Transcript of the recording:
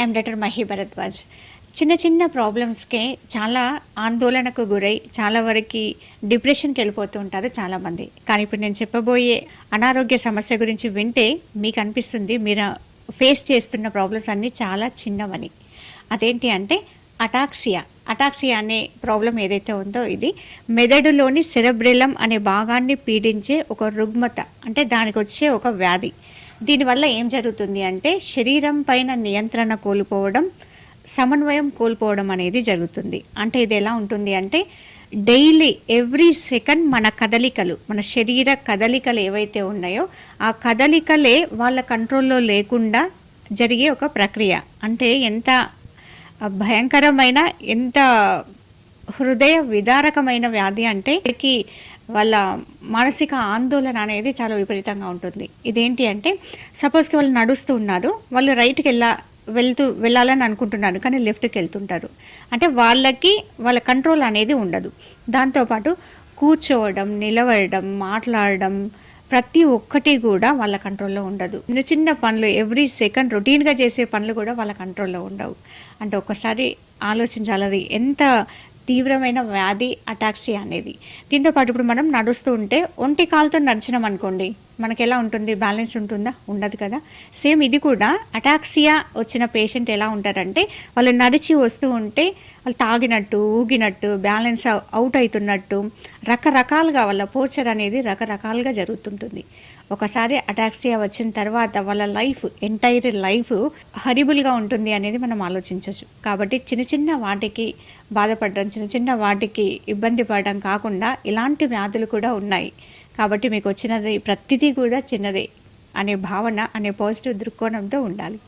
I'm doctor Mahi Bharadwaj చిన్న చిన్న ప్రాబ్లమ్స్కే చాలా ఆందోళనకు గురై చాలా వరకు డిప్రెషన్కి వెళ్ళిపోతూ ఉంటారు చాలామంది. కానీ ఇప్పుడు నేను చెప్పబోయే అనారోగ్య సమస్య గురించి వింటే మీకు అనిపిస్తుంది మీరు ఫేస్ చేస్తున్న ప్రాబ్లమ్స్ అన్నీ చాలా చిన్నవని. అదేంటి అంటే అటాక్సియా అటాక్సియా అనే ప్రాబ్లం ఏదైతే ఉందో ఇది మెదడులోని సెరబ్రెలం అనే భాగాన్ని పీడించే ఒక రుగ్మత అంటే దానికి వచ్చే ఒక వ్యాధి. దీనివల్ల ఏం జరుగుతుంది అంటే శరీరం పైన నియంత్రణ కోల్పోవడం సమన్వయం కోల్పోవడం అనేది జరుగుతుంది. అంటే ఇది ఎలా ఉంటుంది అంటే డైలీ ఎవ్రీ సెకండ్ మన కదలికలు మన శరీర కదలికలు ఏవైతే ఉన్నాయో ఆ కదలికలే వాళ్ళ కంట్రోల్లో లేకుండా జరిగే ఒక ప్రక్రియ. అంటే ఎంత భయంకరమైన ఎంత హృదయ విదారకమైన వ్యాధి అంటే వీరికి వాళ్ళ మానసిక ఆందోళన అనేది చాలా విపరీతంగా ఉంటుంది. ఇదేంటి అంటే సపోజ్కి వాళ్ళు నడుస్తూ ఉన్నారు వాళ్ళు రైట్కి వెళ్ళా వెళ్తూ వెళ్ళాలని అనుకుంటున్నారు కానీ లెఫ్ట్కి వెళ్తుంటారు. అంటే వాళ్ళకి వాళ్ళ కంట్రోల్ అనేది ఉండదు. దాంతోపాటు కూర్చోవడం నిలబడడం మాట్లాడడం ప్రతి ఒక్కటి కూడా వాళ్ళ కంట్రోల్లో ఉండదు. చిన్న చిన్న పనులు ఎవ్రీ సెకండ్ రొటీన్గా చేసే పనులు కూడా వాళ్ళ కంట్రోల్లో ఉండవు. అంటే ఒక్కసారి ఆలోచించాలి అది ఎంత తీవ్రమైన వ్యాధి అటాక్సియా అనేది. దీంతో పాటు ఇప్పుడు మనం నడుస్తూ ఉంటే ఒంటి కాలుతో నడిచినాం అనుకోండి మనకి ఎలా ఉంటుంది? బ్యాలెన్స్ ఉంటుందా? ఉండదు కదా. సేమ్ ఇది కూడా అటాక్సియా వచ్చిన పేషెంట్ ఎలా ఉంటారంటే వాళ్ళు నడిచి వస్తూ ఉంటే వాళ్ళు తాగినట్టు ఊగినట్టు బ్యాలెన్స్ అవుట్ అవుతున్నట్టు రకరకాలుగా వాళ్ళ పోచర్ అనేది రకరకాలుగా జరుగుతుంటుంది. ఒకసారి అటాక్సియా వచ్చిన తర్వాత వాళ్ళ లైఫ్ ఎంటైర్ లైఫ్ హరిబుల్గా ఉంటుంది అనేది మనం ఆలోచించవచ్చు కాబట్టి చిన్న చిన్న వాటికి బాధపడడం చిన్న చిన్న వాటికి ఇబ్బంది పడడం కాకుండా ఇలాంటి వ్యాధులు కూడా ఉన్నాయి. కాబట్టి మీకు వచ్చినది ప్రతిదీ కూడా చిన్నదే అనే భావన అనే పాజిటివ్ దృక్కోణంతో ఉండాలి.